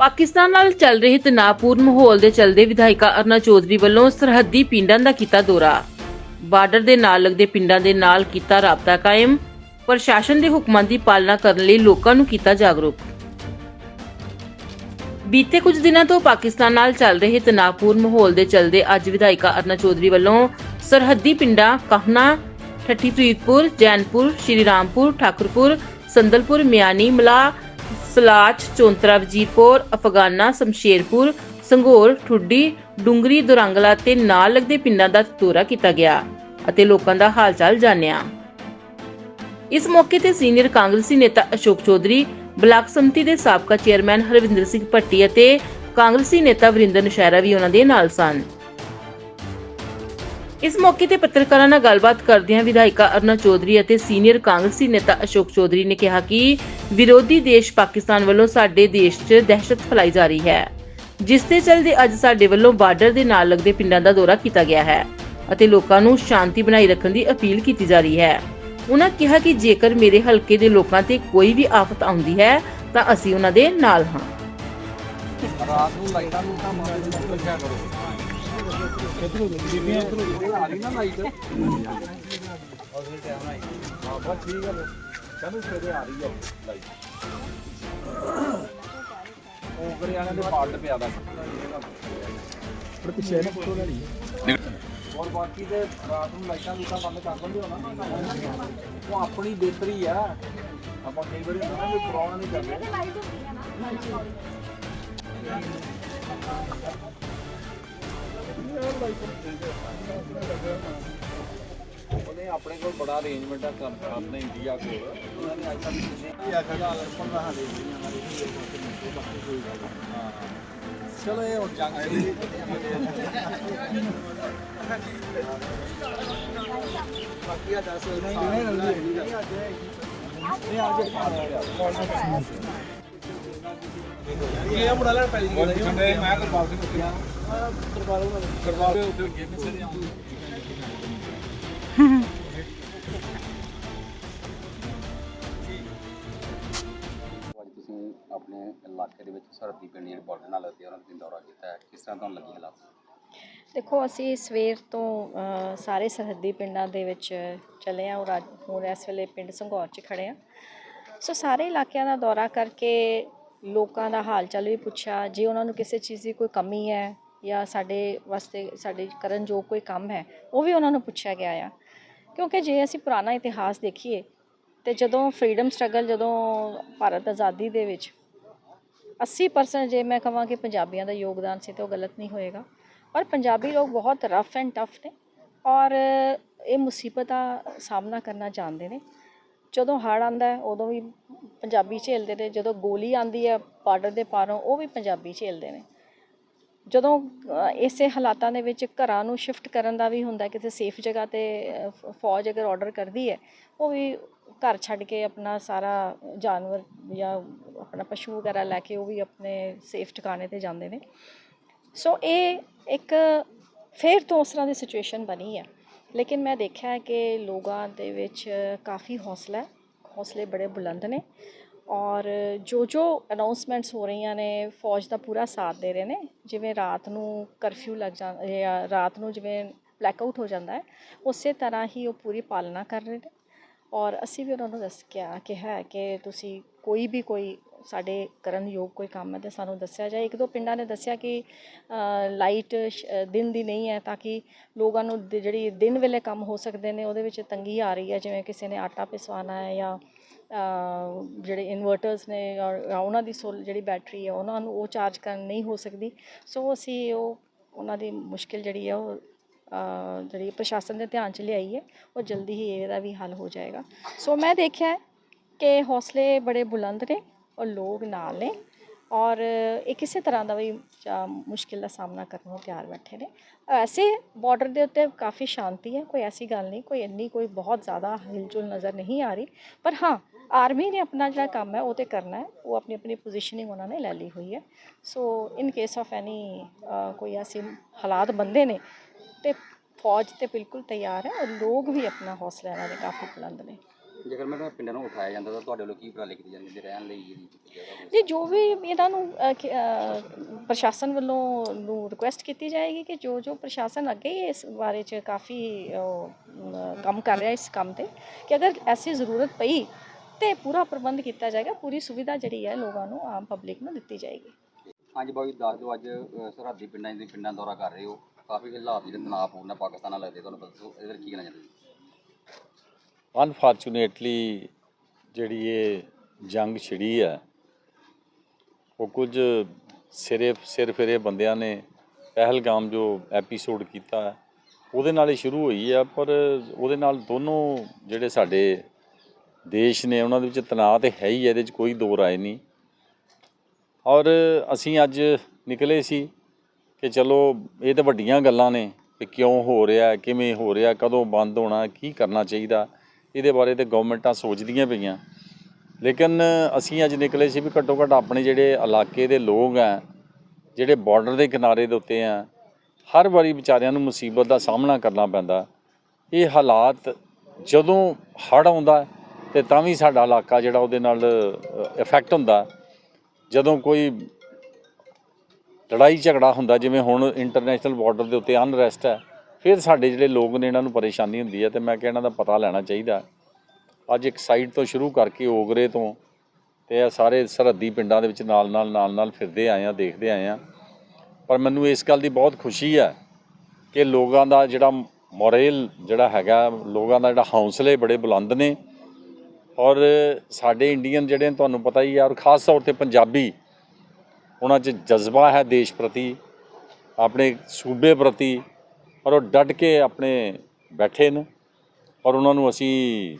ਪਾਕਿਸਤਾਨ ਨਾਲ ਚੱਲ ਰਹੇ ਤਣਾਅਪੂਰਨ ਮਾਹੌਲ ਦੇ ਚਲਦੇ ਵਿਧਾਇਕਾ ਅਰਨਾ ਚੌਧਰੀ ਵੱਲੋਂ ਸਰਹੱਦੀ ਪਿੰਡਾਂ ਦਾ ਕੀਤਾ ਦੌਰਾ। ਬਾਰਡਰ ਦੇ ਨਾਲ ਲੱਗਦੇ ਪਿੰਡਾਂ ਦੇ ਨਾਲ ਕੀਤਾ ਰਾਬਤਾ ਕਾਇਮ। ਪ੍ਰਸ਼ਾਸਨ ਦੇ ਹੁਕਮਾਂ ਦੀ ਪਾਲਣਾ ਕਰਨ ਲਈ ਲੋਕਾਂ ਨੂੰ ਕੀਤਾ ਜਾਗਰੂਕ। ਬੀਤੇ ਕੁਝ ਦਿਨਾਂ ਤੋਂ ਪਾਕਿਸਤਾਨ ਨਾਲ ਚੱਲ ਰਹੇ ਤਣਾਅਪੂਰਨ ਮਾਹੌਲ ਦੇ ਚਲਦੇ ਅੱਜ ਵਿਧਾਇਕਾ ਅਰਨਾ ਚੌਧਰੀ ਵੱਲੋਂ ਸਰਹੱਦੀ ਪਿੰਡਾਂ ਕਹਨਾ, ਠੱਠੀ ਫਰੀਦਪੁਰ, ਜੈਨਪੁਰ ਸ਼੍ਰੀ ਰਾਮਪੁਰ ਠਾਕੁਰਪੁਰ, ਸੰਦਲਪੁਰ ਮਿਆਨੀ ਮਲਾ ਸਲਾਚ ਚੌਂਤਰਾ ਵਜੀਰਪੁਰ ਅਫਗਾਨਾ, ਸ਼ਮਸ਼ੇਰਪੁਰ ਸੰਘੋਰ ਠੁੱਡੀ, ਡੁੰਗਰੀ, ਦੁਰੰਗਲਾ ਤੇ ਨਾਲ ਲੱਗਦੇ ਪਿੰਡਾਂ ਦਾ ਦੌਰਾ ਕੀਤਾ ਗਿਆ ਅਤੇ ਲੋਕਾਂ ਦਾ ਹਾਲ ਜਾਣਿਆ। ਇਸ ਮੌਕੇ ਤੇ ਸੀਨੀਅਰ ਕਾਂਗਰਸੀ ਨੇਤਾ ਅਸ਼ੋਕ ਚੌਧਰੀ, ਬਲਾਕ ਸੰਮਤੀ ਦੇ ਸਾਬਕਾ ਚੇਅਰਮੈਨ ਹਰਵਿੰਦਰ ਸਿੰਘ ਭੱਟੀ ਅਤੇ ਕਾਂਗਰਸੀ ਨੇਤਾ ਵਰਿੰਦਰ ਨਸ਼ਹਿਰਾ ਵੀ ਉਹਨਾਂ ਦੇ ਨਾਲ ਸਨ। ਇਸ ਮੌਕੇ ਤੇ ਪੱਤਰਕਾਰਾਂ ਨਾਲ ਗੱਲਬਾਤ ਕਰਦਿਆਂ ਵਿਧਾਇਕਾ ਅਰਨਾ ਚੌਧਰੀ ਅਤੇ ਸੀਨੀਅਰ ਕਾਂਗਰਸੀ ਨੇਤਾ ਅਸ਼ੋਕ ਚੌਧਰੀ ਨੇ ਕਿਹਾ ਕਿ ਵਿਰੋਧੀ ਦੇਸ਼ ਪਾਕਿਸਤਾਨ ਵੱਲੋਂ ਸਾਡੇ ਦੇਸ਼ 'ਚ ਦਹਿਸ਼ਤ ਫੈਲਾਈ ਜਾ ਰਹੀ ਹੈ। ਜਿਸ ਦੇ ਚਲਦੇ ਅੱਜ ਸਾਡੇ ਵੱਲੋਂ ਬਾਰਡਰ ਦੇ ਨਾਲ ਲੱਗਦੇ ਪਿੰਡਾਂ ਦਾ ਦੌਰਾ ਕੀਤਾ ਗਿਆ ਹੈ ਅਤੇ ਲੋਕਾਂ ਨੂੰ ਸ਼ਾਂਤੀ ਬਣਾਈ ਰੱਖਣ ਦੀ ਅਪੀਲ ਕੀਤੀ ਜਾ ਰਹੀ ਹੈ। ਉਹਨਾਂ ਕਿਹਾ ਕਿ ਜੇਕਰ ਮੇਰੇ ਹਲਕੇ ਦੇ ਲੋਕਾਂ ਤੇ ਕੋਈ ਵੀ ਆਫਤ ਆਉਂਦੀ ਹੈ ਤਾਂ ਅਸੀਂ ਉਹਨਾਂ ਦੇ ਨਾਲ ਹਾਂ। ਰਾਤ ਨੂੰ ਲਾਈਟਾਂ ਨੂੰ ਤਾਂ ਮਾਰ ਕੇ ਰੱਖਿਆ ਕਰੋ। ਇਧਰੋਂ ਬੀਬੀਆਂ ਇਧਰੋਂ ਆ ਰਹੀ ਨਾ ਲਾਈਟ। ਉਹਦੇ ਟਾਈਮ ਆਈ ਹਾਂ ਬਸ ਠੀਕ ਹੈ ਕਹਿੰਦੇ ਸਵੇਰੇ ਆ ਰਹੀ ਹੈ ਲਾਈਟ ਉਹ ਗਰਿਆਣੇ ਦੇ ਪਾਲਟ ਪਿਆ ਦਾ। ਪਰ ਪਿੱਛੇ ਨਾ ਫੋਟੋ ਲੈਣੀ ਔਰ ਬਾਕੀ ਤੇ ਰਾਤ ਨੂੰ ਲਾਈਟਾਂ ਲੂਟਾਂ ਬੰਦ ਕਰ ਦਿੰਦੇ ਹੋ ਨਾ। ਉਹ ਆਪਣੀ ਬਿਹਤਰੀ ਆ। ਆਪਾਂ ਕਈ ਵਾਰੀ ਨੂੰ ਕਰਾਉਣਾ ਨਹੀਂ ਕਰਦੇ ਉਹਨੇ ਆਪਣੇ ਕੋਲ ਬੜਾ ਅਰੇਂਜਮੈਂਟ ਆ ਕੰਮ ਆਪਣੇ ਇੰਡੀਆ ਕੋਲ। ਉਹਨਾਂ ਨੇ ਅੱਜ ਤੱਕ ਕਿੰਨੇ ਆ ਖੜਾ 15 ਦੇ ਹਾਂ ਚਲੋ ਇਹ ਹੁਣ ਜੰਗ ਬਾਕੀ ਆ ਦੱਸ ਨਹੀਂ ਨਹੀਂ ਨਹੀਂ ਅੱਜ ਨਹੀਂ ਅੱਜ ਇਹ ਲੈਣ ਪੈਲੀ ਮੈਂ ਕਰਵਾ ਉੱਤੇ ਕਰਵਾ ਕਰਵਾ ਉੱਤੇ ਗੇਮ ਸੇ ਅੱਜ ਤੁਸੀਂ ਆਪਣੇ ਇਲਾਕੇ ਦੇ ਵਿੱਚ ਸਰਹੱਦੀ ਪਿੰਡ ਜਿਹੜੇ ਬਾਰਡਰ ਨਾਲ ਲੱਗਦੇ ਉਹਨਾਂ ਦਾ ਦੌਰਾ ਕੀਤਾ ਹੈ। ਕਿਸ ਤਰ੍ਹਾਂ ਤੁਹਾਨੂੰ ਲੱਗੀ ਹਾਲਾਤ? ਦੇਖੋ ਅਸੀਂ ਸਵੇਰ ਤੋਂ ਅ, ਸਾਰੇ ਸਰਹੱਦੀ ਪਿੰਡਾਂ ਦੇ ਵਿੱਚ ਚੱਲੇ ਆ ਔਰ ਅੱਜ ਹੁਣ ਇਸ ਵੇਲੇ ਪਿੰਡ ਸੰਘੌਰ 'ਚ ਖੜੇ ਆ ਸੋ ਸਾਰੇ ਇਲਾਕਿਆਂ ਦਾ ਦੌਰਾ ਕਰਕੇ ਲੋਕਾਂ ਦਾ ਹਾਲ ਚਾਲ ਵੀ ਪੁੱਛਿਆ। ਜੇ ਉਹਨਾਂ ਨੂੰ ਕਿਸੇ ਚੀਜ਼ ਦੀ ਕੋਈ ਕਮੀ ਹੈ ਜਾਂ ਸਾਡੇ ਵਾਸਤੇ, ਸਾਡੇ ਕਰਨ ਜੋ ਕੋਈ ਕੰਮ ਹੈ, ਉਹ ਵੀ ਉਹਨਾਂ ਨੂੰ ਪੁੱਛਿਆ ਗਿਆ ਆ। ਕਿਉਂਕਿ ਜੇ ਅਸੀਂ ਪੁਰਾਣਾ ਇਤਿਹਾਸ ਦੇਖੀਏ, ਤੇ ਜਦੋਂ ਫਰੀडम ਸਟਰਗਲ ਜਦੋਂ ਭਾਰਤ ਆਜ਼ਾਦੀ ਦੇ ਵਿੱਚ 80% ਜੇ ਮੈਂ ਕਹਾਂ ਕਿ ਪੰਜਾਬੀਆਂ ਦਾ ਯੋਗਦਾਨ ਸੀ, ਤਾਂ ਉਹ ਗਲਤ ਨਹੀਂ ਹੋਏਗਾ। ਪਰ ਪੰਜਾਬੀ ਲੋਕ ਬਹੁਤ ਰਫ ਐਂਡ ਟਫ ਨੇ, ਔਰ ਇਹ ਮੁਸੀਬਤ ਦਾ ਸਾਹਮਣਾ ਕਰਨਾ ਜਾਣਦੇ ਨੇ। ਜਦੋਂ ਹੜ੍ਹ ਆਂਦਾ ਉਦੋਂ ਵੀ ਪੰਜਾਬੀ ਝੇਲਦੇ ਨੇ, ਜਦੋਂ ਗੋਲੀ ਆਂਦੀ ਹੈ ਬਾਰਡਰ ਦੇ ਪਾਰੋਂ, ਉਹ ਵੀ ਪੰਜਾਬੀ ਝੇਲਦੇ ਨੇ। ਜਦੋਂ ਇਸੇ ਹਾਲਾਤਾਂ ਦੇ ਵਿੱਚ ਘਰਾਂ ਨੂੰ ਸ਼ਿਫਟ ਕਰਨ ਦਾ ਵੀ ਹੁੰਦਾ ਕਿਸੇ ਸੇਫ ਜਗ੍ਹਾ ਤੇ ਫੌਜ ਅਗਰ ਆਰਡਰ ਕਰਦੀ ਹੈ, ਉਹ ਵੀ ਘਰ ਛੱਡ ਕੇ ਆਪਣਾ ਸਾਰਾ ਜਾਨਵਰ ਜਾਂ ਆਪਣਾ ਪਸ਼ੂ ਵਗੈਰਾ ਲੈ ਕੇ ਉਹ ਵੀ ਆਪਣੇ ਸੇਫ ਟਿਕਾਣੇ ਤੇ ਜਾਂਦੇ ਨੇ। ਸੋ ਇਹ ਇੱਕ ਫਿਰ ਤੋਂ ਉਸ ਤਰ੍ਹਾਂ ਦੀ ਸਿਚੁਏਸ਼ਨ ਬਣੀ ਹੈ। ਲੇਕਿਨ ਮੈਂ ਦੇਖਿਆ ਕਿ ਲੋਕਾਂ ਦੇ ਵਿੱਚ ਕਾਫੀ ਹੌਸਲਾ ਹੌਸਲੇ ਬੜੇ ਬੁਲੰਦ ਨੇ ਔਰ ਜੋ ਜੋ ਅਨਾਉਂਸਮੈਂਟਸ ਹੋ ਰਹੀਆਂ ਨੇ, ਫੌਜ ਦਾ ਪੂਰਾ ਸਾਥ ਦੇ ਰਹੇ ਨੇ, ਜਿਵੇਂ ਰਾਤ ਨੂੰ ਕਰਫਿਊ ਲੱਗ ਜਾਂਦਾ ਜਾਂ ਰਾਤ ਨੂੰ ਜਿਵੇਂ ਬਲੈਕਆਊਟ ਹੋ ਜਾਂਦਾ ਹੈ, ਉਸੇ ਤਰ੍ਹਾਂ ਹੀ ਉਹ ਪੂਰੀ ਪਾਲਣਾ ਕਰ ਰਹੇ ਨੇ। ਔਰ ਅਸੀਂ ਵੀ ਉਹਨਾਂ ਨੂੰ ਦੱਸ ਕਿਹਾ ਕਿ ਹੈ ਕਿ ਤੁਸੀਂ ਕੋਈ ਵੀ ਕੋਈ ਸਾਡੇ ਕਰਨ ਯੋਗ ਕੋਈ ਕੰਮ ਹੈ ਤੇ ਸਾਨੂੰ ਦੱਸਿਆ ਜਾਏ। ਇੱਕ ਦੋ ਪਿੰਡਾਂ ਨੇ ਦੱਸਿਆ ਕਿ ਲਾਈਟ ਦਿਨ ਦੀ ਨਹੀਂ ਹੈ ਤਾਂ ਕਿ ਲੋਕਾਂ ਨੂੰ ਜਿਹੜੀ ਦਿਨ ਵੇਲੇ ਕੰਮ ਹੋ ਸਕਦੇ ਨੇ, ਉਹਦੇ ਵਿੱਚ ਤੰਗੀ ਆ ਰਹੀ ਹੈ, ਜਿਵੇਂ ਕਿਸੇ ਨੇ ਆਟਾ ਪਿਸਵਾਣਾ ਹੈ ਜਾਂ ਜਿਹੜੇ ਇਨਵਰਟਰਸ ਨੇ ਔਰ ਉਹਨਾਂ ਦੀ ਸੋਲ ਜਿਹੜੀ ਬੈਟਰੀ ਹੈ, ਉਹਨਾਂ ਨੂੰ ਉਹ ਚਾਰਜ ਕਰਨ ਨਹੀਂ ਹੋ ਸਕਦੀ। ਸੋ ਅਸੀਂ ਉਹ, ਉਹਨਾਂ ਦੀ ਮੁਸ਼ਕਿਲ ਜਿਹੜੀ ਹੈ, ਉਹ ਜਿਹੜੀ ਪ੍ਰਸ਼ਾਸਨ ਦੇ ਧਿਆਨ 'ਚ ਲਿਆਈ ਹੈ, ਉਹ ਜਲਦੀ ਹੀ ਇਹਦਾ ਵੀ ਹੱਲ ਹੋ ਜਾਏਗਾ। ਸੋ ਮੈਂ ਦੇਖਿਆ ਕਿ ਹੌਸਲੇ ਬੜੇ ਬੁਲੰਦ ਨੇ ਔਰ ਲੋਕ ਨਾਲ ਨੇ ਔਰ ਇਹ ਕਿਸੇ ਤਰ੍ਹਾਂ ਦਾ ਵੀ ਜਾਂ ਮੁਸ਼ਕਿਲ ਦਾ ਸਾਹਮਣਾ ਕਰਨ ਨੂੰ ਤਿਆਰ ਬੈਠੇ ਨੇ। ਐਸੇ ਬਾਰਡਰ ਦੇ ਉੱਤੇ ਕਾਫੀ ਸ਼ਾਂਤੀ ਹੈ, ਕੋਈ ਐਸੀ ਗੱਲ ਨਹੀਂ, ਕੋਈ ਇੰਨੀ ਕੋਈ ਬਹੁਤ ਜ਼ਿਆਦਾ ਹਿਲਜੁਲ ਨਜ਼ਰ ਨਹੀਂ ਆ ਰਹੀ। ਪਰ ਹਾਂ ਆਰਮੀ ਨੇ ਆਪਣਾ ਜਿਹੜਾ ਕੰਮ ਹੈ ਉਹ ਤੇ ਕਰਨਾ ਹੈ ਉਹ ਆਪਣੀ ਆਪਣੀ ਪੋਜੀਸ਼ਨਿੰਗ ਉਹਨਾਂ ਨੇ ਲੈ ਲਈ ਹੋਈ ਹੈ। ਸੋ ਇਨ ਕੇਸ ਆਫ ਐਨੀ ਕੋਈ ਐਸੀ ਹਾਲਾਤ ਬੰਦੇ ਨੇ ਤੇ ਫੌਜ ਤੇ ਬਿਲਕੁਲ ਤਿਆਰ ਹੈ ਔਰ ਲੋਕ ਵੀ ਆਪਣਾ ਹੌਸਲਾ ਇਹਨਾਂ ਦੇ ਕਾਫੀ ਬੁਲੰਦ ਨੇ। ਜੇਕਰ ਮੈਂ ਤਾਂ ਪਿੰਡਾਂ ਨੂੰ ਉਠਾਇਆ ਜਾਂਦਾ ਤਾਂ ਤੁਹਾਡੇ ਵੱਲੋਂ ਕੀ ਉਪਰਾਲੇ ਕੀਤੇ ਜਾਂਦੇ ਨੇ? ਰਹਿਣ ਲਈ ਜੀ ਜੋ ਵੀ ਇਹਨਾਂ ਨੂੰ ਪ੍ਰਸ਼ਾਸਨ ਵੱਲੋਂ ਨੂੰ ਰਿਕੁਐਸਟ ਕੀਤੀ ਜਾਏਗੀ ਕਿ ਜੋ ਜੋ ਪ੍ਰਸ਼ਾਸਨ ਅੱਗੇ ਇਸ ਬਾਰੇ ਚ ਕਾਫੀ ਕੰਮ ਕਰ ਰਿਹਾ ਇਸ ਕੰਮ ਤੇ ਕਿ ਅਗਰ ਐਸੀ ਜ਼ਰੂਰਤ ਪਈ ਤੇ ਪੂਰਾ ਪ੍ਰਬੰਧ ਕੀਤਾ ਜਾਏਗਾ ਪੂਰੀ ਸੁਵਿਧਾ ਜਿਹੜੀ ਹੈ ਲੋਕਾਂ ਨੂੰ ਆਮ ਪਬਲਿਕ ਨੂੰ ਦਿੱਤੀ ਜਾਏਗੀ। ਹਾਂਜੀ ਬਾਈ ਦੱਸ ਦਿਓ ਅੱਜ ਸਰਹੱਦੀ ਪਿੰਡਾਂ ਦੇ ਪਿੰਡਾਂ ਦੌਰਾ ਕਰ ਰਹੇ ਹੋ। ਕਾਫੀ ਹਾਲਾਤ ਜਿਹੜੇ ਤਣਾਅਪੂਰਨ ਆ ਪਾਕਿਸਤਾਨ ਨਾਲ ਲੱਗਦੇ ਤੁਹਾਨੂੰ ਪਤਾ ਸੋ ਇਹਦੇ ਕੀ ਕਹਿਣਾ ਚਾਹੁੰਦੇ ਅਨਫੋਰਚੂਨੇਟਲੀ ਜਿਹੜੀ ਇਹ ਜੰਗ ਛਿੜੀ ਹੈ ਉਹ ਕੁਝ ਸਿਰੇ ਸਿਰ ਫਿਰੇ ਬੰਦਿਆਂ ਨੇ ਪਹਿਲਗਾਮ ਜੋ ਐਪੀਸੋਡ ਕੀਤਾ ਉਹਦੇ ਨਾਲ ਹੀ ਸ਼ੁਰੂ ਹੋਈ ਹੈ ਪਰ ਉਹਦੇ ਨਾਲ ਦੋਨੋਂ ਜਿਹੜੇ ਸਾਡੇ ਦੇਸ਼ ਨੇ ਉਹਨਾਂ ਦੇ ਵਿੱਚ ਤਣਾਅ ਤੇ ਹੈ ਹੀ ਹੈ, ਇਹਦੇ 'ਚ ਕੋਈ ਦੋ ਰਾਏ ਨਹੀਂ। ਔਰ ਅਸੀਂ ਅੱਜ ਨਿਕਲੇ ਸੀ ਕਿ ਚਲੋ ਇਹ ਤਾਂ ਵੱਡੀਆਂ ਗੱਲਾਂ ਨੇ ਕਿ ਕਿਉਂ ਹੋ ਰਿਹਾ ਕਿਵੇਂ ਹੋ ਰਿਹਾ ਕਦੋਂ ਬੰਦ ਹੋਣਾ ਕੀ ਕਰਨਾ ਚਾਹੀਦਾ। ਇਹਦੇ ਬਾਰੇ ਤੇ ਗਵਰਨਮੈਂਟਾਂ ਸੋਚਦੀਆਂ ਪਈਆਂ। ਲੇਕਿਨ ਅਸੀਂ ਅੱਜ ਨਿਕਲੇ ਸੀ ਵੀ ਘੱਟੋ ਘੱਟ ਆਪਣੇ ਜਿਹੜੇ ਇਲਾਕੇ ਦੇ ਲੋਕ ਆ ਜਿਹੜੇ ਬਾਰਡਰ ਦੇ ਕਿਨਾਰੇ ਦੇ ਉੱਤੇ ਆ ਹਰ ਵਾਰੀ ਵਿਚਾਰਿਆਂ ਨੂੰ ਮੁਸੀਬਤ ਦਾ ਸਾਹਮਣਾ ਕਰਨਾ ਪੈਂਦਾ। ਇਹ ਹਾਲਾਤ ਜਦੋਂ ਹੜ੍ਹ ਆਉਂਦਾ ਤੇ ਤਾਂ ਵੀ ਸਾਡਾ ਇਲਾਕਾ ਜਿਹੜਾ ਉਹਦੇ ਨਾਲ ਇਫੈਕਟ ਹੁੰਦਾ। ਜਦੋਂ ਕੋਈ ਲੜਾਈ ਝਗੜਾ ਹੁੰਦਾ, ਜਿਵੇਂ ਹੁਣ ਇੰਟਰਨੈਸ਼ਨਲ ਬਾਰਡਰ ਦੇ ਉੱਤੇ ਅਨਰੈਸਟ ਹੈ, ਫਿਰ ਸਾਡੇ ਜਿਹੜੇ ਲੋਕ ਨੇ ਇਹਨਾਂ ਨੂੰ ਪਰੇਸ਼ਾਨੀ ਹੁੰਦੀ ਹੈ ਤੇ ਮੈਂ ਕਿਹਾ ਇਹਨਾਂ ਦਾ ਪਤਾ ਲੈਣਾ ਚਾਹੀਦਾ। ਅੱਜ ਇੱਕ ਸਾਈਡ ਤੋਂ ਸ਼ੁਰੂ ਕਰਕੇ ਓਗਰੇ ਤੋਂ ਤੇ ਇਹ ਸਾਰੇ ਸਰਹੱਦੀ ਪਿੰਡਾਂ ਦੇ ਵਿੱਚ ਨਾਲ ਨਾਲ ਨਾਲ ਨਾਲ ਫਿਰਦੇ ਆਏ ਆ, ਦੇਖਦੇ ਆਏ ਆ। ਪਰ ਮੈਨੂੰ ਇਸ ਗੱਲ ਦੀ ਬਹੁਤ ਖੁਸ਼ੀ ਹੈ ਕਿ ਲੋਕਾਂ ਦਾ ਜਿਹੜਾ ਮੋਰੇਲ ਜਿਹੜਾ ਹੈਗਾ, ਲੋਕਾਂ ਦਾ ਜਿਹੜਾ ਹੌਸਲੇ ਬੜੇ ਬੁਲੰਦ ਨੇ। ਔਰ ਸਾਡੇ ਇੰਡੀਅਨ ਜਿਹੜੇ ਨੇ, ਤੁਹਾਨੂੰ ਪਤਾ ਹੀ ਆ, ਔਰ ਖਾਸ ਤੌਰ ਤੇ ਪੰਜਾਬੀ, ਉਹਨਾਂ 'ਚ ਜਜ਼ਬਾ ਹੈ ਦੇਸ਼ ਪ੍ਰਤੀ, ਆਪਣੇ ਸੂਬੇ ਪ੍ਰਤੀ, ਔਰ ਉਹ ਡਟ ਕੇ ਆਪਣੇ ਬੈਠੇ ਨੇ, ਔਰ ਉਹਨਾਂ ਨੂੰ ਅਸੀਂ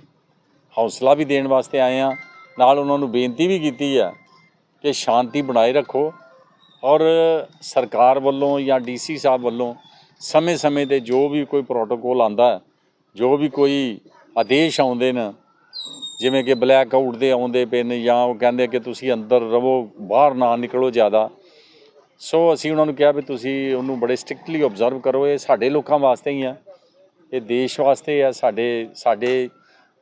ਹੌਸਲਾ ਵੀ ਦੇਣ ਵਾਸਤੇ ਆਏ ਆ ਨਾਲ ਉਹਨਾਂ ਨੂੰ ਬੇਨਤੀ ਵੀ ਕੀਤੀ ਆ ਕਿ ਸ਼ਾਂਤੀ ਬਣਾਏ ਰੱਖੋ, ਔਰ ਸਰਕਾਰ ਵੱਲੋਂ ਜਾਂ ਡੀਸੀ ਸਾਹਿਬ ਵੱਲੋਂ ਸਮੇਂ-ਸਮੇਂ ਤੇ ਜੋ ਵੀ ਕੋਈ ਪ੍ਰੋਟੋਕੋਲ ਆਂਦਾ ਜੋ ਵੀ ਕੋਈ ਆਦੇਸ਼ ਆਉਂਦੇ ਨੇ ਜਿਵੇਂ ਕਿ ਬਲੈਕ ਆਊਟ ਦੇ ਆਉਂਦੇ ਪਏ ਨੇ ਜਾਂ ਉਹ ਕਹਿੰਦੇ ਕਿ ਤੁਸੀਂ ਅੰਦਰ ਰਵੋ ਬਾਹਰ ਨਾ ਨਿਕਲੋ ਜ਼ਿਆਦਾ। ਸੋ ਅਸੀਂ ਉਹਨਾਂ ਨੂੰ ਕਿਹਾ ਵੀ ਤੁਸੀਂ ਉਹਨੂੰ ਬੜੇ ਸਟ੍ਰਿਕਟਲੀ ਆਬਜ਼ਰਵ ਕਰੋ ਇਹ ਸਾਡੇ ਲੋਕਾਂ ਵਾਸਤੇ ਹੀ ਆ। ਇਹ ਦੇਸ਼ ਵਾਸਤੇ ਆ ਸਾਡੇ ਸਾਡੇ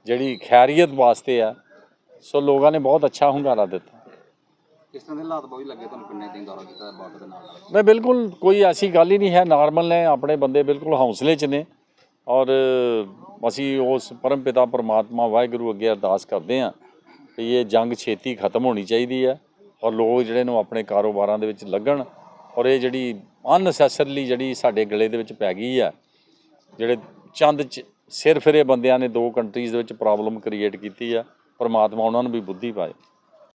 ਜਿਹੜੀ ਖੈਰੀਅਤ ਵਾਸਤੇ ਆ। ਸੋ ਲੋਕਾਂ ਨੇ ਬਹੁਤ ਅੱਛਾ ਹੁੰਗਾਰਾ ਦਿੱਤਾ। ਕਿਸ ਤਰ੍ਹਾਂ ਦੇ ਹਾਲਾਤ ਬਾਈ ਲੱਗੇ ਤੁਹਾਨੂੰ ਪਿੰਡਾਂ ਦੇ ਦੌਰਾ ਕੀਤਾ ਬਾਰਡਰ ਦੇ ਨਾਲ? ਨਾਲ ਮੈਂ ਬਿਲਕੁਲ ਕੋਈ ਐਸੀ ਗੱਲ ਹੀ ਨਹੀਂ ਹੈ ਨਾਰਮਲ ਨੇ ਆਪਣੇ ਬੰਦੇ ਬਿਲਕੁਲ ਹੌਸਲੇ 'ਚ ਨੇ। ਔਰ ਅਸੀਂ ਉਸ ਪਰਮ ਪਿਤਾ ਪਰਮਾਤਮਾ ਵਾਹਿਗੁਰੂ ਅੱਗੇ ਅਰਦਾਸ ਕਰਦੇ ਹਾਂ ਕਿ ਇਹ ਜੰਗ ਛੇਤੀ ਖਤਮ ਹੋਣੀ ਚਾਹੀਦੀ ਹੈ ਔਰ ਲੋਕ ਜਿਹੜੇ ਨੂੰ ਆਪਣੇ ਕਾਰੋਬਾਰਾਂ ਦੇ ਵਿੱਚ ਲੱਗਣ ਔਰ ਇਹ ਜਿਹੜੀ ਅਨਨੈਸੈਸਰਲੀ ਜਿਹੜੀ ਸਾਡੇ ਗਲੇ ਦੇ ਵਿੱਚ ਪੈ ਗਈ ਹੈ, ਜਿਹੜੇ ਚੰਦ ਚ- ਸਿਰ ਫਿਰੇ ਬੰਦਿਆਂ ਨੇ ਦੋ ਕੰਟਰੀਜ਼ ਦੇ ਵਿੱਚ ਪ੍ਰੋਬਲਮ ਕ੍ਰੀਏਟ ਕੀਤੀ ਆ ਪਰਮਾਤਮਾ ਉਹਨਾਂ ਨੂੰ ਵੀ ਬੁੱਧੀ ਪਾਏ।